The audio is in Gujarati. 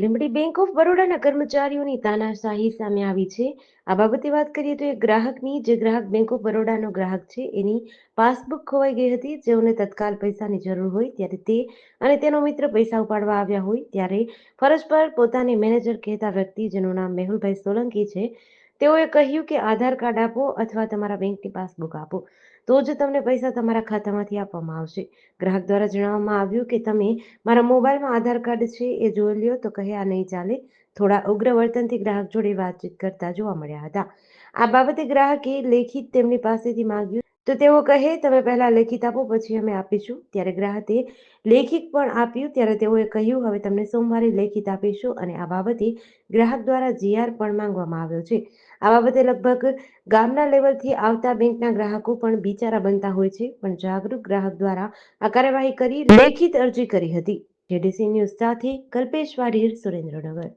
લીંબડી બેંક ઓફ બરોડાના કર્મચારીઓની તાનાશાહી સામે આવી છે. આ બાબતે વાત કરીએ તો એક ગ્રાહકની, જે ગ્રાહક બેંક ઓફ બરોડાનો ગ્રાહક છે, એની પાસબુક ખોવાઈ ગઈ હતી. જેઓને તત્કાલ પૈસાની જરૂર હોય ત્યારે તે અને તેનો મિત્ર પૈસા ઉપાડવા આવ્યા હોય ત્યારે ફરજ પર પોતાને મેનેજર કહેતા વ્યક્તિ, જેનું નામ મેહુલભાઈ સોલંકી છે તેઓએ કહ્યું કે આધાર કાર્ડ આપો અથવા તમારા બેંકની પાસબુક આપો. તો જ તમને પૈસા તમારા ખાતામાંથી આપવામાં આવશે. ગ્રાહક દ્વારા જણાવવામાં આવ્યું કે તમે મારા મોબાઈલમાં આધાર કાર્ડ છે એ જોઈ લ્યો તો કહે આ નહીં ચાલે. થોડા ઉગ્ર વર્તનથી ગ્રાહક જોડે વાતચીત કરતા જોવા મળ્યા હતા. આ બાબતે ગ્રાહકે લેખિત તેમની પાસેથી માંગ્યું તો તેઓ કહે, તમે પહેલા લેખિત આપો, પછી અમે આપીશું. ત્યારે ગ્રાહકે લેખિત પણ આપ્યું. ત્યારે તેઓએ કહ્યું, હવે તમને સોમવારે લેખિત આપીશું. અને આ બાબતે ગ્રાહક દ્વારા જીઆર પણ માંગવામાં આવ્યો છે. આ બાબતે લગભગ ગામના લેવલથી આવતા બેંકના ગ્રાહકો પણ બિચારા બનતા હોય છે. પણ જાગૃત ગ્રાહક દ્વારા આ કાર્યવાહી કરી લેખિત અરજી કરી હતી. જેડીસી ન્યૂઝ સાથે કલ્પેશ વાઢીર સુરેન્દ્રનગર.